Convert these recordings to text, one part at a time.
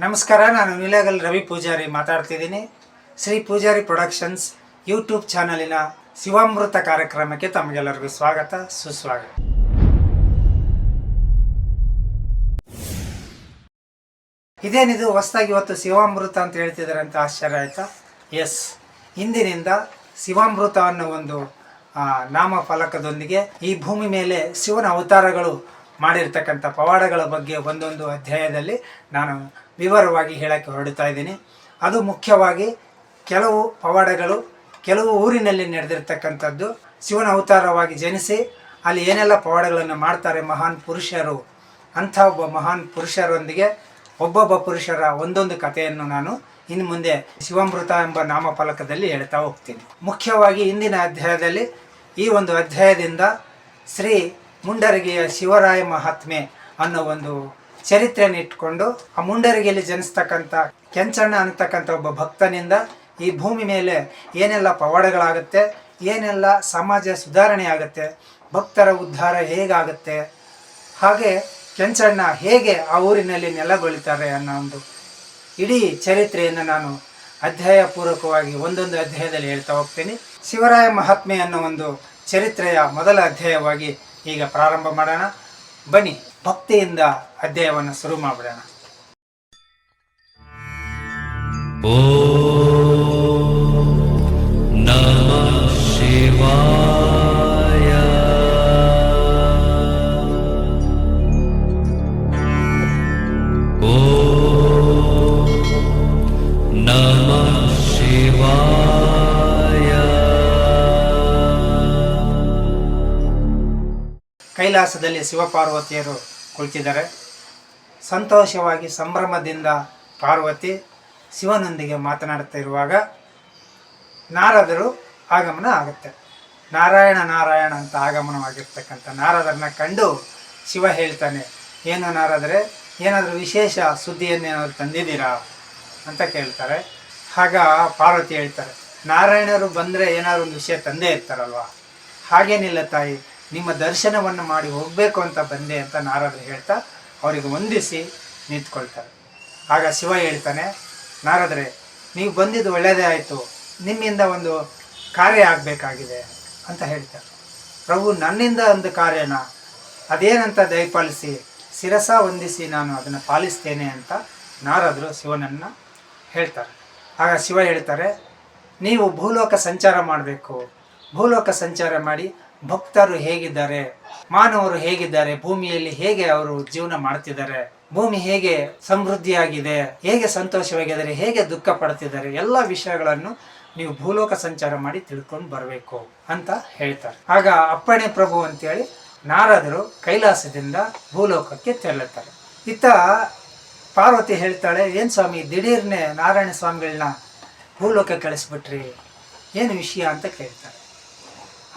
ನಮಸ್ಕಾರ, ನಾನು ವಿಲೇಗಲ್ ರವಿ ಪೂಜಾರಿ ಮಾತಾಡ್ತಿದ್ದೀನಿ. ಶ್ರೀ ಪೂಜಾರಿ ಪ್ರೊಡಕ್ಷನ್ಸ್ ಯೂಟ್ಯೂಬ್ ಚಾನಲಿನ ಶಿವಾಮೃತ ಕಾರ್ಯಕ್ರಮಕ್ಕೆ ತಮಗೆಲ್ಲರಿಗೂ ಸ್ವಾಗತ, ಸುಸ್ವಾಗತ. ಇದೇನಿದು? ಹೊಸದಾಗಿ ಇವತ್ತು ಶಿವಾಮೃತ ಅಂತ ಹೇಳ್ತಿದ್ದಾರೆ ಅಂತ ಆಶ್ಚರ್ಯ ಆಯಿತಾ? ಎಸ್ ಇಂದಿನಿಂದ ಶಿವಾಮೃತ ಅನ್ನೋ ಒಂದು ನಾಮ ಫಲಕದೊಂದಿಗೆ ಈ ಭೂಮಿ ಮೇಲೆ ಶಿವನ ಅವತಾರಗಳು ಮಾಡಿರ್ತಕ್ಕಂಥ ಪವಾಡಗಳ ಬಗ್ಗೆ ಒಂದೊಂದು ಅಧ್ಯಾಯದಲ್ಲಿ ನಾನು ವಿವರವಾಗಿ ಹೇಳಕ್ಕೆ ಹೊರಡ್ತಾ ಇದ್ದೀನಿ. ಅದು ಮುಖ್ಯವಾಗಿ ಕೆಲವು ಪವಾಡಗಳು ಕೆಲವು ಊರಿನಲ್ಲಿ ನಡೆದಿರ್ತಕ್ಕಂಥದ್ದು. ಶಿವನ ಅವತಾರವಾಗಿ ಜನಿಸಿ ಅಲ್ಲಿ ಏನೆಲ್ಲ ಪವಾಡಗಳನ್ನು ಮಾಡ್ತಾರೆ ಮಹಾನ್ ಪುರುಷರು, ಅಂಥ ಒಬ್ಬ ಮಹಾನ್ ಪುರುಷರೊಂದಿಗೆ ಒಬ್ಬೊಬ್ಬ ಪುರುಷರ ಒಂದೊಂದು ಕಥೆಯನ್ನು ನಾನು ಇನ್ನು ಮುಂದೆ ಶಿವಮೃತ ಎಂಬ ನಾಮಫಲಕದಲ್ಲಿ ಹೇಳ್ತಾ ಹೋಗ್ತೀನಿ. ಮುಖ್ಯವಾಗಿ ಇಂದಿನ ಅಧ್ಯಾಯದಲ್ಲಿ ಈ ಒಂದು ಅಧ್ಯಾಯದಿಂದ ಶ್ರೀ ಮುಂಡರಗಿಯ ಶಿವರಾಯ ಮಹಾತ್ಮೆ ಅನ್ನೋ ಒಂದು ಚರಿತ್ರೆಯನ್ನು ಇಟ್ಕೊಂಡು ಆ ಮುಂಡರಿಗೆಯಲ್ಲಿ ಜನಿಸ್ತಕ್ಕಂಥ ಕೆಂಚಣ್ಣ ಅನ್ನತಕ್ಕಂಥ ಒಬ್ಬ ಭಕ್ತನಿಂದ ಈ ಭೂಮಿ ಮೇಲೆ ಏನೆಲ್ಲ ಪವಾಡಗಳಾಗುತ್ತೆ, ಏನೆಲ್ಲ ಸಮಾಜ ಸುಧಾರಣೆ ಆಗುತ್ತೆ, ಭಕ್ತರ ಉದ್ಧಾರ ಹೇಗಾಗುತ್ತೆ, ಹಾಗೆ ಕೆಂಚಣ್ಣ ಹೇಗೆ ಆ ಊರಿನಲ್ಲಿ ನೆಲಗೊಳ್ಳುತ್ತಾರೆ ಅನ್ನೋ ಒಂದು ಇಡೀ ಚರಿತ್ರೆಯನ್ನು ನಾನು ಅಧ್ಯಾಯ ಪೂರ್ವಕವಾಗಿ ಒಂದೊಂದು ಅಧ್ಯಾಯದಲ್ಲಿ ಹೇಳ್ತಾ ಹೋಗ್ತೀನಿ. ಶಿವರಾಯ ಮಹಾತ್ಮೆ ಅನ್ನೋ ಒಂದು ಚರಿತ್ರೆಯ ಮೊದಲ ಅಧ್ಯಾಯವಾಗಿ ಈಗ ಪ್ರಾರಂಭ ಮಾಡೋಣ. ಬನ್ನಿ ಭಕ್ತಿಯಿಂದ ಅಧ್ಯಾಯವನ್ನು ಶುರು ಮಾಡಿಬಿಡೋಣ. नमः ಕೈಲಾಸದಲ್ಲಿ ಶಿವಪಾರ್ವತಿಯರು ಕುಳಿತಿದ್ದಾರೆ. ಸಂತೋಷವಾಗಿ ಸಂಭ್ರಮದಿಂದ ಪಾರ್ವತಿ ಶಿವನೊಂದಿಗೆ ಮಾತನಾಡುತ್ತಾ ಇರುವಾಗ ನಾರದರು ಆಗಮನ ಆಗುತ್ತೆ. ನಾರಾಯಣ ನಾರಾಯಣ ಅಂತ ಆಗಮನವಾಗಿರ್ತಕ್ಕಂಥ ನಾರದರನ್ನ ಕಂಡು ಶಿವ ಹೇಳ್ತಾನೆ, ಏನು ನಾರದರೆ, ಏನಾದರೂ ವಿಶೇಷ ಸುದ್ದಿಯನ್ನು ಏನಾದರೂ ತಂದಿದ್ದೀರಾ? ಅಂತ ಕೇಳ್ತಾರೆ. ಆಗ ಪಾರ್ವತಿ ಹೇಳ್ತಾರೆ, ನಾರಾಯಣರು ಬಂದರೆ ಏನಾದ್ರು ಒಂದು ವಿಷಯ ತಂದೇ ಇರ್ತಾರಲ್ವ? ಹಾಗೇನಿಲ್ಲ ತಾಯಿ ನಿಮ್ಮ ದರ್ಶನವನ್ನು ಮಾಡಿ ಹೋಗಬೇಕು ಅಂತ ಬಂದೆ ಅಂತ ನಾರದರು ಹೇಳ್ತಾ ಅವರಿಗೆ ವಂದಿಸಿ ನಿಂತ್ಕೊಳ್ತಾರೆ. ಆಗ ಶಿವ ಹೇಳ್ತಾನೆ, ನಾರದ್ರೆ, ನೀವು ಬಂದಿದ್ದು ಒಳ್ಳೆಯದೇ ಆಯಿತು, ನಿಮ್ಮಿಂದ ಒಂದು ಕಾರ್ಯ ಆಗಬೇಕಾಗಿದೆ ಅಂತ ಹೇಳ್ತಾರೆ. ಪ್ರಭು, ನನ್ನಿಂದ ಒಂದು ಕಾರ್ಯನ? ಅದೇನಂತ ದಯಪಾಲಿಸಿ, ಶಿರಸ ವಂದಿಸಿ ನಾನು ಅದನ್ನು ಪಾಲಿಸ್ತೇನೆ ಅಂತ ನಾರದರು ಶಿವನನ್ನು ಹೇಳ್ತಾರೆ. ಆಗ ಶಿವ ಹೇಳ್ತಾರೆ, ನೀವು ಭೂಲೋಕ ಸಂಚಾರ ಮಾಡಬೇಕು. ಭೂಲೋಕ ಸಂಚಾರ ಮಾಡಿ ಭಕ್ತರು ಹೇಗಿದ್ದಾರೆ, ಮಾನವರು ಹೇಗಿದ್ದಾರೆ, ಭೂಮಿಯಲ್ಲಿ ಹೇಗೆ ಅವರು ಜೀವನ ಮಾಡ್ತಿದ್ದಾರೆ, ಭೂಮಿ ಹೇಗೆ ಸಮೃದ್ಧಿಯಾಗಿದೆ, ಹೇಗೆ ಸಂತೋಷವಾಗಿದ್ದಾರೆ, ಹೇಗೆ ದುಃಖ ಪಡ್ತಿದ್ದಾರೆ, ಎಲ್ಲ ವಿಷಯಗಳನ್ನು ನೀವು ಭೂಲೋಕ ಸಂಚಾರ ಮಾಡಿ ತಿಳ್ಕೊಂಡು ಬರಬೇಕು ಅಂತ ಹೇಳ್ತಾರೆ. ಆಗ ಅಪ್ಪಣೆ ಪ್ರಭು ಅಂತೇಳಿ ನಾರದರು ಕೈಲಾಸದಿಂದ ಭೂಲೋಕಕ್ಕೆ ತೆರಳುತ್ತಾರೆ. ಇತ್ತ ಪಾರ್ವತಿ ಹೇಳ್ತಾಳೆ, ಏನು ಸ್ವಾಮಿ, ದಿಢೀರ್ನೆ ನಾರಾಯಣ ಸ್ವಾಮಿಗಳನ್ನ ಭೂಲೋಕ ಕಳಿಸ್ಬಿಟ್ರಿ, ಏನು ವಿಷಯ? ಅಂತ ಕೇಳ್ತಾರೆ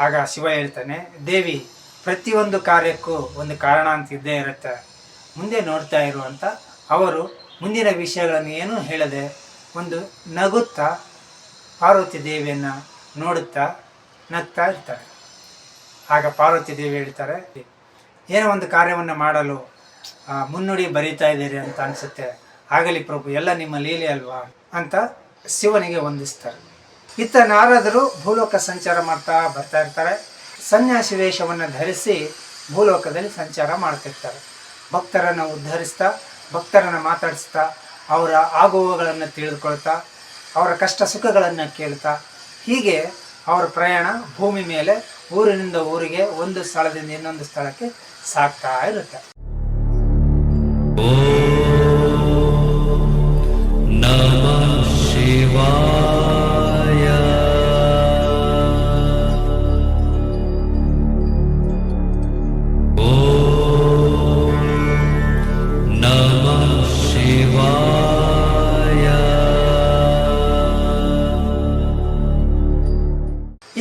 ಆಗ ಶಿವ ಹೇಳ್ತಾನೆ, ದೇವಿ, ಪ್ರತಿಯೊಂದು ಕಾರ್ಯಕ್ಕೂ ಒಂದು ಕಾರಣ ಅಂತ ಇದ್ದೇ ಇರುತ್ತೆ. ಮುಂದೆ ನೋಡ್ತಾ ಇರು ಅಂತ ಅವರು ಮುಂದಿನ ವಿಷಯಗಳನ್ನು ಏನೂ ಹೇಳದೆ ಒಂದು ನಗುತ್ತಾ ಪಾರ್ವತಿ ದೇವಿಯನ್ನು ನೋಡುತ್ತಾ ನಗ್ತಾ ಇರ್ತಾರೆ. ಆಗ ಪಾರ್ವತಿ ದೇವಿ ಹೇಳ್ತಾರೆ, ಏನೋ ಒಂದು ಕಾರ್ಯವನ್ನು ಮಾಡಲು ಮುನ್ನುಡಿ ಬರೀತಾ ಇದ್ದೀರಿ ಅಂತ ಅನಿಸುತ್ತೆ. ಆಗಲಿ ಪ್ರಭು, ಎಲ್ಲ ನಿಮ್ಮ ಲೀಲೆ ಅಲ್ವಾ? ಅಂತ ಶಿವನಿಗೆ ವಂದಿಸ್ತಾರೆ. ಇತ್ತ ನಾರದರು ಭೂಲೋಕ ಸಂಚಾರ ಮಾಡ್ತಾ ಬರ್ತಾ ಇರ್ತಾರೆ. ಸನ್ಯಾಸಿ ವೇಷವನ್ನು ಧರಿಸಿ ಭೂಲೋಕದಲ್ಲಿ ಸಂಚಾರ ಮಾಡ್ತಿರ್ತಾರೆ. ಭಕ್ತರನ್ನು ಉದ್ಧರಿಸ್ತಾ, ಭಕ್ತರನ್ನು ಮಾತಾಡಿಸ್ತಾ, ಅವರ ಆಗುವಗಳನ್ನು ತಿಳಿದುಕೊಳ್ತಾ, ಅವರ ಕಷ್ಟ ಸುಖಗಳನ್ನು ಕೇಳ್ತಾ, ಹೀಗೆ ಅವರ ಪ್ರಯಾಣ ಭೂಮಿ ಮೇಲೆ ಊರಿನಿಂದ ಊರಿಗೆ ಒಂದು ಸ್ಥಳದಿಂದ ಇನ್ನೊಂದು ಸ್ಥಳಕ್ಕೆ ಸಾಕ್ತಾ ಇರುತ್ತೆ.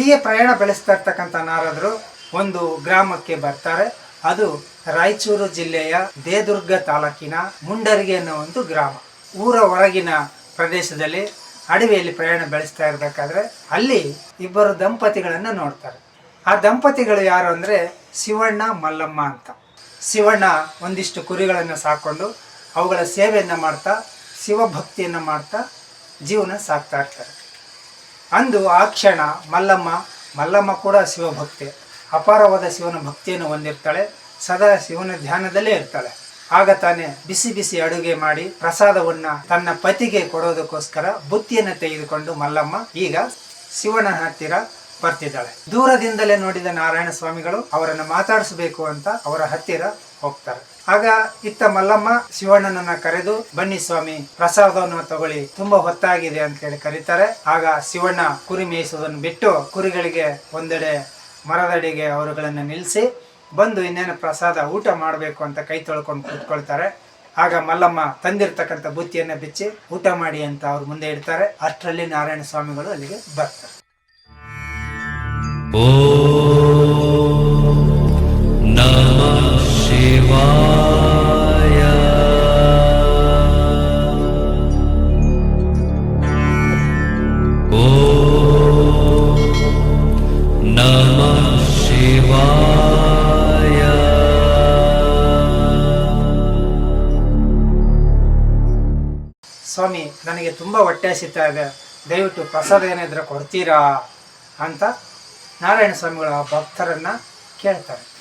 ಹೀಗೆ ಪ್ರಯಾಣ ಬೆಳೆಸ್ತಾ ಇರ್ತಕ್ಕಂಥ ನಾರದರು ಒಂದು ಗ್ರಾಮಕ್ಕೆ ಬರ್ತಾರೆ. ಅದು ರಾಯಚೂರು ಜಿಲ್ಲೆಯ ದೇದುರ್ಗ ತಾಲೂಕಿನ ಮುಂಡರಿಗೆ ಅನ್ನೋ ಒಂದು ಗ್ರಾಮ. ಊರ ಹೊರಗಿನ ಪ್ರದೇಶದಲ್ಲಿ ಅಡವಿಯಲ್ಲಿ ಪ್ರಯಾಣ ಬೆಳೆಸ್ತಾ ಇರಬೇಕಾದ್ರೆ ಅಲ್ಲಿ ಇಬ್ಬರು ದಂಪತಿಗಳನ್ನು ನೋಡ್ತಾರೆ. ಆ ದಂಪತಿಗಳು ಯಾರು ಅಂದರೆ ಶಿವಣ್ಣ, ಮಲ್ಲಮ್ಮ ಅಂತ. ಶಿವಣ್ಣ ಒಂದಿಷ್ಟು ಕುರಿಗಳನ್ನು ಸಾಕೊಂಡು ಅವುಗಳ ಸೇವೆಯನ್ನು ಮಾಡ್ತಾ, ಶಿವಭಕ್ತಿಯನ್ನು ಮಾಡ್ತಾ ಜೀವನ ಸಾಕ್ತಾ ಇರ್ತಾರೆ. ಅಂದು ಆ ಕ್ಷಣ ಮಲ್ಲಮ್ಮ ಮಲ್ಲಮ್ಮ ಕೂಡ ಶಿವಭಕ್ತೆ. ಅಪಾರವಾದ ಶಿವನ ಭಕ್ತಿಯನ್ನು ಹೊಂದಿರ್ತಾಳೆ. ಸದಾ ಶಿವನ ಧ್ಯಾನದಲ್ಲೇ ಇರ್ತಾಳೆ. ಆಗ ತಾನೇ ಬಿಸಿ ಬಿಸಿ ಅಡುಗೆ ಮಾಡಿ ಪ್ರಸಾದವನ್ನ ತನ್ನ ಪತಿಗೆ ಕೊಡೋದಕ್ಕೋಸ್ಕರ ಬುತ್ತಿಯನ್ನು ತೆಗೆದುಕೊಂಡು ಮಲ್ಲಮ್ಮ, ಈಗ ಶಿವನ ಹತ್ತಿರ ಬರ್ತಿದ್ದಾಳೆ. ದೂರದಿಂದಲೇ ನೋಡಿದ ನಾರಾಯಣ ಸ್ವಾಮಿಗಳು ಅವರನ್ನು ಮಾತಾಡಿಸಬೇಕು ಅಂತ ಅವರ ಹತ್ತಿರ ಹೋಗ್ತಾರೆ. ಆಗ ಇತ್ತ ಮಲ್ಲಮ್ಮ ಶಿವಣ್ಣನನ್ನ ಕರೆದು, ಬನ್ನಿ ಸ್ವಾಮಿ, ಪ್ರಸಾದವನ್ನು ತಗೊಳ್ಳಿ. ತುಂಬಾ ಹೊತ್ತಾಗಿದೆ ಅಂತ ಹೇಳಿ ಕರೀತಾರೆ. ಆಗ ಶಿವಣ್ಣ ಕುರಿ ಮೇಯಿಸೋದನ್ನು ಬಿಟ್ಟು ಕುರಿಗಳಿಗೆ ಒಂದೆಡೆ ಮರದಡಿಗೆ ಅವರುಗಳನ್ನ ನಿಲ್ಲಿಸಿ ಬಂದು ಇನ್ನೇನು ಪ್ರಸಾದ ಊಟ ಮಾಡಬೇಕು ಅಂತ ಕೈ ತೊಳ್ಕೊಂಡು ಕೂತ್ಕೊಳ್ತಾರೆ. ಆಗ ಮಲ್ಲಮ್ಮ ತಂದಿರ್ತಕ್ಕಂಥ ಬುತ್ತಿಯನ್ನ ಬಿಚ್ಚಿ, ಊಟ ಮಾಡಿ ಅಂತ ಅವ್ರು ಮುಂದೆ ಇಡ್ತಾರೆ. ಅಷ್ಟರಲ್ಲಿ ನಾರಾಯಣ ಸ್ವಾಮಿಗಳು ಅಲ್ಲಿಗೆ ಬರ್ತಾರೆ. ಸ್ವಾಮಿ ನನಗೆ ತುಂಬ ಹೊಟ್ಟೆ ಹಸಿತಾ ಇದೆ ದಯವಿಟ್ಟು ಪ್ರಸಾದ ಏನಿದ್ರೆ ಕೊಡ್ತೀರಾ ಅಂತ ನಾರಾಯಣ ಸ್ವಾಮಿಗಳ ಭಕ್ತರನ್ನ ಕೇಳ್ತಾರೆ.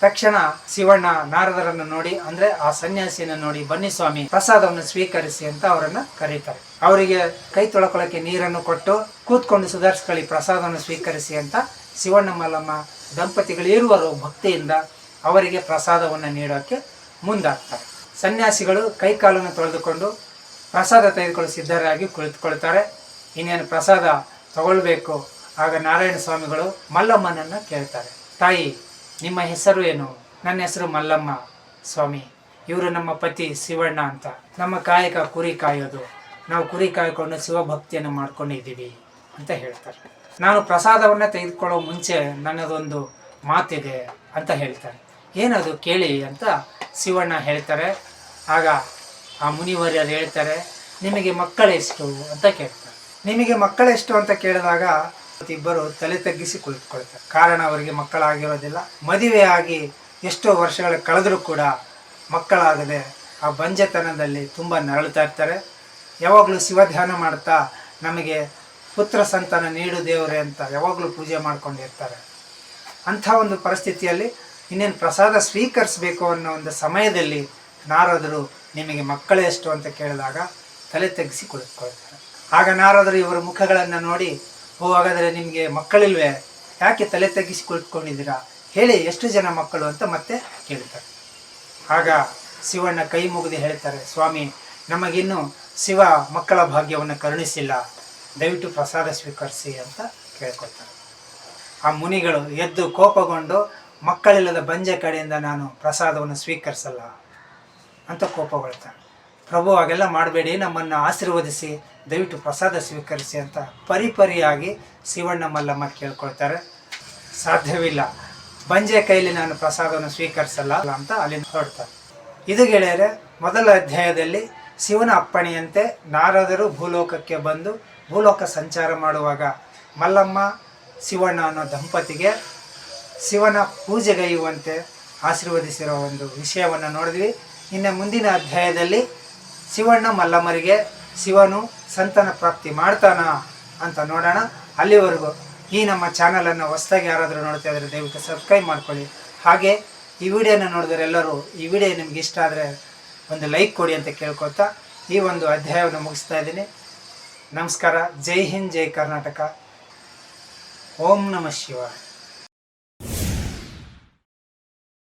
ತಕ್ಷಣ ಶಿವಣ್ಣ ನಾರದರನ್ನು ನೋಡಿ, ಅಂದ್ರೆ ಆ ಸನ್ಯಾಸಿಯನ್ನು ನೋಡಿ, ಬನ್ನಿ ಸ್ವಾಮಿ, ಪ್ರಸಾದವನ್ನು ಸ್ವೀಕರಿಸಿ ಅಂತ ಅವರನ್ನ ಕರೀತಾರೆ. ಅವರಿಗೆ ಕೈ ತೊಳ್ಕೊಳ್ಳೋಕೆ ನೀರನ್ನು ಕೊಟ್ಟು, ಕೂತ್ಕೊಂಡು ಸುಧಾರಿಸ್ಕೊಳ್ಳಿ, ಪ್ರಸಾದವನ್ನು ಸ್ವೀಕರಿಸಿ ಅಂತ ಶಿವಣ್ಣ ಮಲ್ಲಮ್ಮ ದಂಪತಿಗಳು ಇರುವರು ಭಕ್ತಿಯಿಂದ ಅವರಿಗೆ ಪ್ರಸಾದವನ್ನು ನೀಡೋಕೆ ಮುಂದಾಗ್ತಾರೆ. ಸನ್ಯಾಸಿಗಳು ಕೈ ಕಾಲನ್ನು ತೊಳೆದುಕೊಂಡು ಪ್ರಸಾದ ತೆಗೆದುಕೊಳ್ಳಲು ಸಿದ್ಧರಾಗಿ ಕುಳಿತುಕೊಳ್ತಾರೆ. ಇನ್ನೇನು ಪ್ರಸಾದ ತಗೊಳ್ಬೇಕು ಆಗ ನಾರಾಯಣ ಸ್ವಾಮಿಗಳು ಮಲ್ಲಮ್ಮನನ್ನು ಕೇಳ್ತಾರೆ, ತಾಯಿ, ನಿಮ್ಮ ಹೆಸರು ಏನು? ನನ್ನ ಹೆಸರು ಮಲ್ಲಮ್ಮ ಸ್ವಾಮಿ. ಇವರು ನಮ್ಮ ಪತಿ ಶಿವಣ್ಣ ಅಂತ. ನಮ್ಮ ಕಾಯಕ ಕುರಿ ಕಾಯೋದು. ನಾವು ಕುರಿ ಕಾಯ್ಕೊಂಡು ಶಿವಭಕ್ತಿಯನ್ನು ಮಾಡ್ಕೊಂಡಿದ್ದೀವಿ, ಅಂತ ಹೇಳ್ತಾರೆ. ನಾನು ಪ್ರಸಾದವನ್ನು ತೆಗೆದುಕೊಳ್ಳೋ ಮುಂಚೆ ನನ್ನದೊಂದು ಮಾತಿದೆ ಅಂತ ಹೇಳ್ತಾರೆ. ಏನದು ಕೇಳಿ ಅಂತ ಶಿವಣ್ಣ ಹೇಳ್ತಾರೆ. ಆಗ ಆ ಮುನಿವರ್ಯರು ಹೇಳ್ತಾರೆ, ನಿಮಗೆ ಮಕ್ಕಳೆಷ್ಟು? ಅಂತ ಕೇಳ್ತಾರೆ. ನಿಮಗೆ ಮಕ್ಕಳೆಷ್ಟು? ಅಂತ ಕೇಳಿದಾಗ ಇಬ್ಬರು ತಲೆ ತಗ್ಗಿಸಿ ಕುಳಿತುಕೊಳ್ತಾರೆ. ಕಾರಣ ಅವರಿಗೆ ಮಕ್ಕಳಾಗಿರೋದಿಲ್ಲ. ಮದುವೆ ಆಗಿ ಎಷ್ಟೋ ವರ್ಷಗಳ ಕಳೆದರೂ ಕೂಡ ಮಕ್ಕಳಾಗದೆ ಆ ಬಂಜೆತನದಲ್ಲಿ ತುಂಬ ನರಳುತ್ತಾ ಇರ್ತಾರೆ. ಯಾವಾಗಲೂ ಶಿವಧ್ಯಾನ ಮಾಡ್ತಾ ನಮಗೆ ಪುತ್ರ ಸಂತಾನ ನೀಡು ದೇವರೇ ಅಂತ ಯಾವಾಗಲೂ ಪೂಜೆ ಮಾಡ್ಕೊಂಡಿರ್ತಾರೆ ಅಂಥ ಒಂದು ಪರಿಸ್ಥಿತಿಯಲ್ಲಿ ಇನ್ನೇನು ಪ್ರಸಾದ ಸ್ವೀಕರಿಸಬೇಕು ಅನ್ನೋ ಒಂದು ಸಮಯದಲ್ಲಿ ನಾರದರು ನಿಮಗೆ ಮಕ್ಕಳೇ ಎಷ್ಟು ಅಂತ ಕೇಳಿದಾಗ ತಲೆ ತೆಗೆಸಿ ಕುಳಿತುಕೊಳ್ತಾರೆ. ಆಗ ನಾರದರು ಇವರ ಮುಖಗಳನ್ನು ನೋಡಿ ಓ ಹಾಗಾದರೆ ನಿಮಗೆ ಮಕ್ಕಳಿಲ್ವೇ? ಯಾಕೆ ತಲೆ ತಗ್ಗಿಸಿ ಕುಳಿತುಕೊಂಡಿದ್ದೀರಾ ಹೇಳಿ, ಎಷ್ಟು ಜನ ಮಕ್ಕಳು ಅಂತ ಮತ್ತೆ ಕೇಳ್ತಾರೆ. ಆಗ ಶಿವಣ್ಣ ಕೈ ಮುಗಿದು ಹೇಳ್ತಾರೆ, ಸ್ವಾಮಿ, ನಮಗಿನ್ನು ಶಿವ ಮಕ್ಕಳ ಭಾಗ್ಯವನ್ನು ಕರುಣಿಸಿಲ್ಲ. ದಯವಿಟ್ಟು ಪ್ರಸಾದ ಸ್ವೀಕರಿಸಿ ಅಂತ ಕೇಳ್ಕೊಳ್ತಾರೆ. ಆ ಮುನಿಗಳು ಎದ್ದು ಕೋಪಗೊಂಡು, ಮಕ್ಕಳಿಲ್ಲದ ಬಂಜೆ ಕಡೆಯಿಂದ ನಾನು ಪ್ರಸಾದವನ್ನು ಸ್ವೀಕರಿಸಲ್ಲ ಅಂತ ಕೋಪಗೊಳ್ತಾರೆ. ಪ್ರಭು, ಹಾಗೆಲ್ಲ ಮಾಡಬೇಡಿ. ನಮ್ಮನ್ನು ಆಶೀರ್ವದಿಸಿ. ದಯವಿಟ್ಟು ಪ್ರಸಾದ ಸ್ವೀಕರಿಸಿ ಅಂತ ಪರಿಪರಿಯಾಗಿ ಶಿವಣ್ಣ ಮಲ್ಲಮ್ಮ ಕೇಳ್ಕೊಳ್ತಾರೆ. ಸಾಧ್ಯವಿಲ್ಲ. ಬಂಜೆ ಕೈಲಿ ನಾನು ಪ್ರಸಾದವನ್ನು ಸ್ವೀಕರಿಸಲ್ಲ ಅಂತ ಅಲ್ಲಿಂದ ಹೊರಡ್ತಾರೆ. ಇದು ಗೆಳೆಯರೆ, ಮೊದಲ ಅಧ್ಯಾಯದಲ್ಲಿ ಶಿವನ ಅಪ್ಪಣೆಯಂತೆ ನಾರದರು ಭೂಲೋಕಕ್ಕೆ ಬಂದು ಭೂಲೋಕ ಸಂಚಾರ ಮಾಡುವಾಗ ಮಲ್ಲಮ್ಮ, ಶಿವಣ್ಣ ಅನ್ನೋ ದಂಪತಿಗೆ ಶಿವನ ಪೂಜೆಗೈಯುವಂತೆ ಆಶೀರ್ವದಿಸಿರೋ ಒಂದು ವಿಷಯವನ್ನು ನೋಡಿದ್ವಿ. ಇನ್ನು ಮುಂದಿನ ಅಧ್ಯಾಯದಲ್ಲಿ ಶಿವಣ್ಣ ಮಲ್ಲಮ್ಮರಿಗೆ ಶಿವನು ಸಂತನ ಪ್ರಾಪ್ತಿ ಮಾಡ್ತಾನ ಅಂತ ನೋಡೋಣ. ಅಲ್ಲಿವರೆಗೂ ಈ ನಮ್ಮ ಚಾನಲನ್ನು ಹೊಸದಾಗಿ ಯಾರಾದರೂ ನೋಡ್ತಾ ಇದ್ರೆ ದಯವಿಟ್ಟು ಸಬ್ಸ್ಕ್ರೈಬ್ ಮಾಡ್ಕೊಳ್ಳಿ. ಹಾಗೆ ಈ ವಿಡಿಯೋನ ನೋಡಿದ್ರೆ ಎಲ್ಲರೂ ಈ ವಿಡಿಯೋ ನಿಮ್ಗೆ ಇಷ್ಟ ಆದರೆ ಒಂದು ಲೈಕ್ ಕೊಡಿ ಅಂತ ಕೇಳ್ಕೊತಾ ಈ ಒಂದು ಅಧ್ಯಾಯವನ್ನು ಮುಗಿಸ್ತಾ ಇದ್ದೀನಿ. ನಮಸ್ಕಾರ. ಜೈ ಹಿಂದ್, ಜೈ ಕರ್ನಾಟಕ. ಓಂ ನಮಃ ಶಿವಾಯ.